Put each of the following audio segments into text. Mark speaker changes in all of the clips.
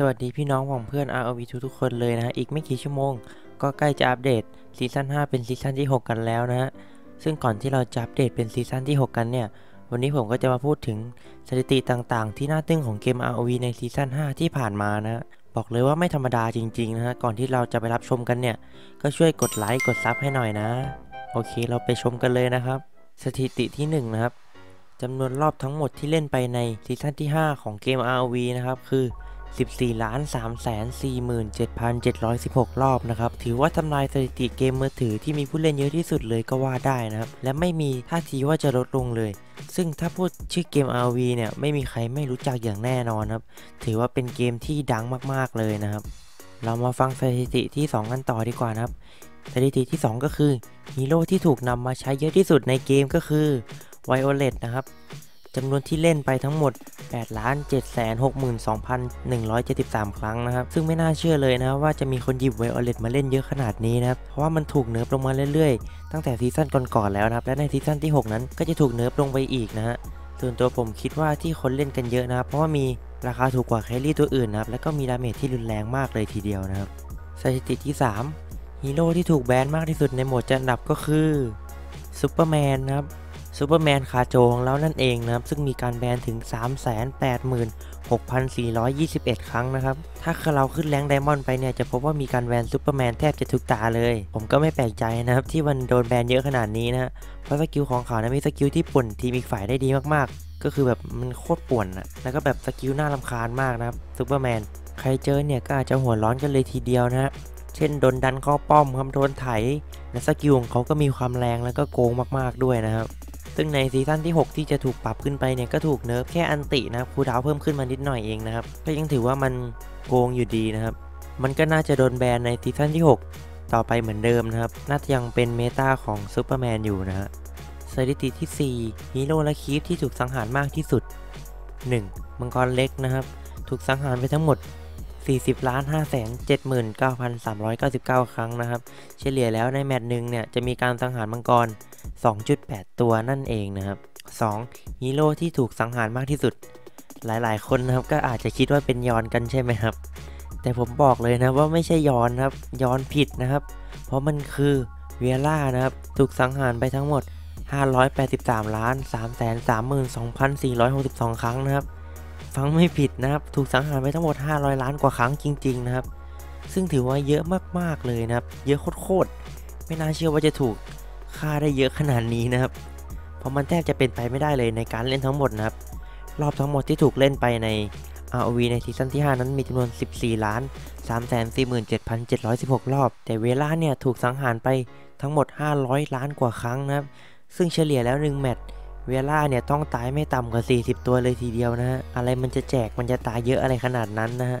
Speaker 1: สวัสดีพี่น้องของเพื่อน ROV ทุกๆคนเลยนะฮะ อีกไม่กี่ชั่วโมง ก็ใกล้จะอัปเดตซีซั่น5เป็นซีซั่นที่ 6 กันแล้วนะฮะ ซึ่งก่อนที่เราจะอัปเดตเป็นซีซั่นที่ 6 กันเนี่ย วันนี้ผมก็จะมาพูดถึงสถิติต่างๆ ที่น่าตึงของเกม ROV ในซีซั่น5 ที่ผ่านมานะฮะบอกเลยว่าไม่ธรรมดาจริงๆนะฮะ ก่อนที่เราจะไปรับชมกันเนี่ย ก็ช่วยกดไลค์กดซับให้หน่อยนะ โอเคเราไปชมกันเลยนะครับ สถิติที่ 1 นะครับจำนวนรอบทั้งหมดที่เล่นไปในซีซั่นที่ 5 ของเกม ROV นะครับคือ 14ล้าน3แสน47,716 รอบนะครับ ถือว่าทำลายสถิติเกมมือถือที่มีผู้เล่นเยอะที่สุดเลยก็ว่าได้นะครับ และไม่มีท่าทีว่าจะลดลงเลย ซึ่งถ้าพูดชื่อเกม RV เนี่ยไม่มีใครไม่รู้จักอย่างแน่นอนครับ ถือว่าเป็นเกมที่ดังมากๆเลยนะครับ เรามาฟังสถิติที่ 2 กันต่อดีกว่านะครับ สถิติที่ 2 ก็คือฮีโร่ที่ถูกนำมาใช้เยอะที่สุดในเกมก็คือ Violet นะครับ จำนวนที่เล่นไปทั้งหมด8 7 6 2 1 7 3 ครั้งนะครับ ซึ่งไม่น่าเชื่อเลยนะว่าจะมีคนหยิบไวโอเลตมาเล่นเยอะขนาดนี้นะครับ เพราะว่ามันถูกเนิร์ฟลงมาเรื่อยๆ ตั้งแต่ซีซั่นก่อนๆแล้วนะครับ และในซีซั่นที่ 6 นั้นก็จะถูกเนิร์ฟลงไปอีกนะฮะส่วนตัวผมคิดว่าที่คนเล่นกันเยอะนะครับ เพราะว่ามีราคาถูกกว่าแครี่ตัวอื่นนะครับ และก็มีดาเมจที่รุนแรงมากเลยทีเดียวนะครับ สถิติที่ 3ฮีโร่ที่ถูกแบนมากที่สุดในหมวดจันดับก็คือซูเปอร์แมนนะครับ ซูเปอร์แมนคาโจของเรานั่นเองนะครับ ซึ่งมีการแบนถึง 386,421 ครั้งนะครับ ถ้าเราขึ้นแรงไดมอนด์ไปเนี่ย จะพบว่ามีการแบนซูเปอร์แมนแทบจะทุกตาเลย ผมก็ไม่แปลกใจนะครับ ที่มันโดนแบนเยอะขนาดนี้นะ เพราะสกิลของเขานะมีสกิลที่ป่นทีมอีกฝ่ายได้ดีมากๆ ก็คือแบบมันโคตรป่วนอะแล้วก็แบบสกิลน่ารำคาญมากนะครับซูเปอร์แมนใครเจอเนี่ยก็อาจจะหัวร้อนกันเลยทีเดียวนะฮะเช่นโดนดันเข้าป้อมครับโดนไถและสกิลของเขาก็มีความแรงแล้วก็โกงมากๆด้วยนะครับ ซึ่งในซีซั่นที่ 6 ที่จะถูกปรับขึ้นไปเนี่ยก็ถูกเนิร์ฟแค่อันตินะครับคูดาวเพิ่มขึ้นมานิดหน่อยเองนะครับก็ยังถือว่ามันโกงอยู่ดีนะครับ มันก็น่าจะโดนแบนในซีซั่นที่ 6 ต่อไปเหมือนเดิมนะครับ น่าจะยังเป็นเมตาของซูเปอร์แมนอยู่นะฮะสถิติที่ 4 ฮีโร่และคีฟที่ถูกสังหารมากที่สุด 1. มังกรเล็กนะครับ ถูกสังหารไปทั้งหมด 40ล้าน5 7 9 3 9 9 ครั้งนะครับ เฉลี่ยแล้วในแมตช์หนึ่งเนี่ยจะมีการสังหารมังกร 2.8 ตัวนั่นเองนะครับ 2. ฮีโร่ที่ถูกสังหารมากที่สุด หลายๆ คนนะครับก็อาจจะคิดว่าเป็นยอนกันใช่ไหมครับ แต่ผมบอกเลยนะว่าไม่ใช่ยอนครับยอนผิดนะครับ เพราะมันคือเวียร่านะครับถูกสังหารไปทั้งหมด 583ล้าน3 3 2 4 6 2 ครั้งนะครับ ฟังไม่ผิดนะครับ ถูกสังหารไปทั้งหมด 500 ล้านกว่าครั้งจริง ๆ นะครับ ซึ่งถือว่าเยอะมากๆเลยนะครับ เยอะโคตรๆ ไม่น่าเชื่อว่าจะถูก ฆ่าได้เยอะขนาดนี้นะครับ เพราะมันแทบจะเป็นไปไม่ได้เลยในการเล่นทั้งหมดนะครับ รอบทั้งหมดที่ถูกเล่นไปใน ROV ในซีซั่นที่ 5 นั้นมีจำนวน 14 ล้าน 3 4 7 7 1 6 รอบ แต่เวลาเนี่ยถูกสังหารไปทั้งหมด 500 ล้านกว่าครั้งนะครับ ซึ่งเฉลี่ยแล้ว 1 แมตช์เวลาเนี่ยต้องตายไม่ต่ำกว่า 40 ตัวเลยทีเดียวนะฮะ อะไรมันจะแจกมันจะตายเยอะอะไรขนาดนั้นนะฮะ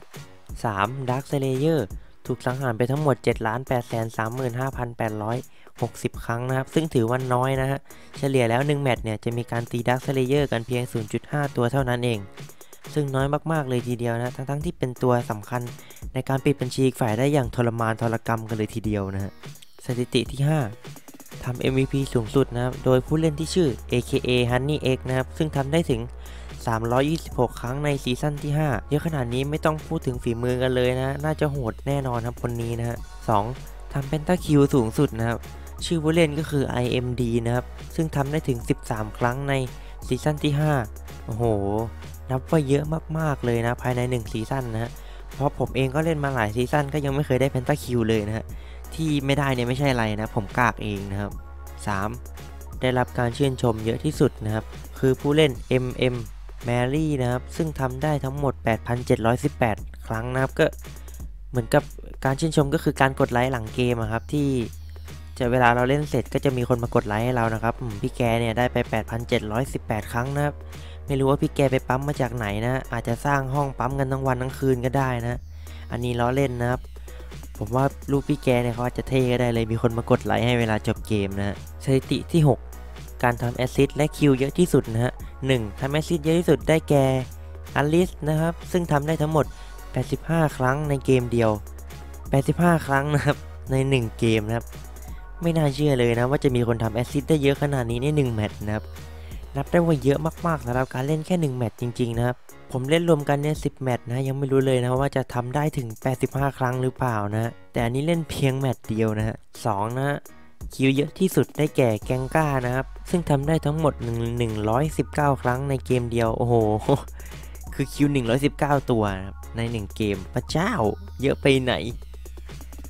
Speaker 1: 3. Dark Slayer ถูกสังหารไปทั้งหมด7ล้าน8 35,800 60 ครั้งนะครับ ซึ่งถือว่าน้อยนะฮะ เฉลี่ยแล้ว 1 แมตช์เนี่ย จะมีการตีดักสเลเยอร์กันเพียง 0.5 ตัวเท่านั้นเอง ซึ่งน้อยมากๆเลยทีเดียวนะ ทั้งๆทที่เป็นตัวสำคัญในการปิดบัญชีฝ่ายได้อย่างทรมานทรกรรมกันเลยทีเดียวนะฮะ สถิติที่ 5ทำ MVP สูงสุดนะครับ โดยผู้เล่นที่ชื่อ AKA Honey X นะครับ ซึ่งทำได้ถึง 326 ครั้งในซีซั่นที่ 5 เยอะขนาดนี้ไม่ต้องพูดถึงฝีมือกันเลยนะ น่าจะโหดแน่นอนครับคนนี้นะฮะ 2. ทำเป็นตาคิวสูงสุดนะครับ ชื่อผู้เล่นก็คือ IMD นะครับ ซึ่งทำได้ถึง 13 ครั้งในซีซั่นที่ 5 โอ้โห นับว่าเยอะมากๆเลยนะ ภายใน 1 ซีซั่นนะฮะ เพราะผมเองก็เล่นมาหลายซีซั่นก็ยังไม่เคยได้เพนตาคิวเลยนะฮะ ที่ไม่ได้เนี่ยไม่ใช่อะไรนะ ผมกากเองนะครับ 3. ได้รับการชื่นชมเยอะที่สุดนะครับ คือผู้เล่น MM Mary นะครับ ซึ่งทำได้ทั้งหมด 8,718 ครั้งนะครับ ก็เหมือนกับการชื่นชมก็คือการกดไลค์หลังเกมครับที่ จะเวลาเราเล่นเสร็จก็จะมีคนมากดไลค์ให้เรานะครับพี่แกเนี่ยได้ไป 8,718 ครั้งนะครับ ไม่รู้ว่าพี่แกไปปั๊มมาจากไหนนะ อาจจะสร้างห้องปั๊มกันทั้งวันทั้งคืนก็ได้นะ อันนี้ล้อเล่นนะครับ ผมว่าลูกพี่แกเนี่ยเขาอาจจะเท่ก็ได้เลย มีคนมากดไลค์ให้เวลาจบเกมนะสถิติที่ 6 การทำแอซิดและคิวเยอะที่สุดนะฮะหนึ่งทำแอซิดเยอะที่สุดได้แกอลิสนะครับ ซึ่งทำได้ทั้งหมด 85 ครั้งในเกมเดียว 85 ครั้งนะครับใน 1 เกมนะครับ ไม่น่าเชื่อเลยนะว่าจะมีคนทำแอซิดได้เยอะขนาดนี้ใน1แมตช์นะครับ นับได้ว่าเยอะมากๆสำหรับการเล่นแค่1แมตช์จริงๆนะครับ ผมเล่นรวมกันเนี่ย10แมตช์นะยังไม่รู้เลยนะว่าจะทำได้ถึง 85 ครั้งหรือเปล่านะ แต่อันนี้เล่นเพียงแมตช์เดียวนะฮะสองนะคิวเยอะที่สุดได้แก่แกงก้านะครับ ซึ่งทำได้ทั้งหมด 119 ครั้งในเกมเดียวโอ้โหคือคิว119 ตัวนะครับใน 1 เกมพระเจ้า เยอะไปไหน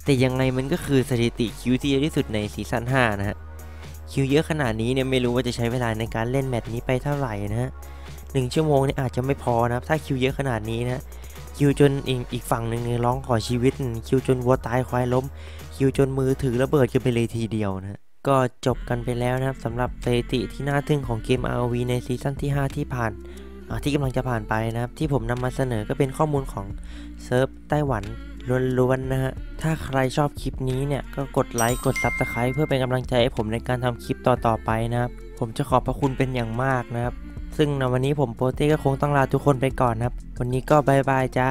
Speaker 1: แต่ยังไงมันก็คือสถิติคิวที่เยอะที่สุดในซีซั่น5นะฮะ คิวเยอะขนาดนี้เนี่ยไม่รู้ว่าจะใช้เวลาในการเล่นแมตช์นี้ไปเท่าไหร่นะฮะหนึ่งชั่วโมงเนี่ยอาจจะไม่พอนะครับ ถ้าคิวเยอะขนาดนี้นะคิวจนอีกอีกฝั่งหนึ่งเนี่ยร้องขอชีวิต คิวจนวัวตายควายล้ม คิวจนมือถือระเบิดกันไปเลยทีเดียวนะก็จบกันไปแล้วนะครับสำหรับสถิติที่น่าทึ่งของเกม ROV ในซีซั่นที่ 5 ที่ผ่าน ที่กำลังจะผ่านไปนะครับ ที่ผมนำมาเสนอก็เป็นข้อมูลของเซิร์ฟไต้หวันล้วนๆนะฮะ ถ้าใครชอบคลิปนี้เนี่ย ก็กดไลค์ กด Subscribe เพื่อเป็นกำลังใจให้ผมในการทำคลิปต่อๆไปนะครับ ผมจะขอบพระคุณเป็นอย่างมากนะครับ ซึ่งในวันนี้ผมโปรเต้ก็คงต้องลาทุกคนไปก่อนนะครับ วันนี้ก็บายบายจ้า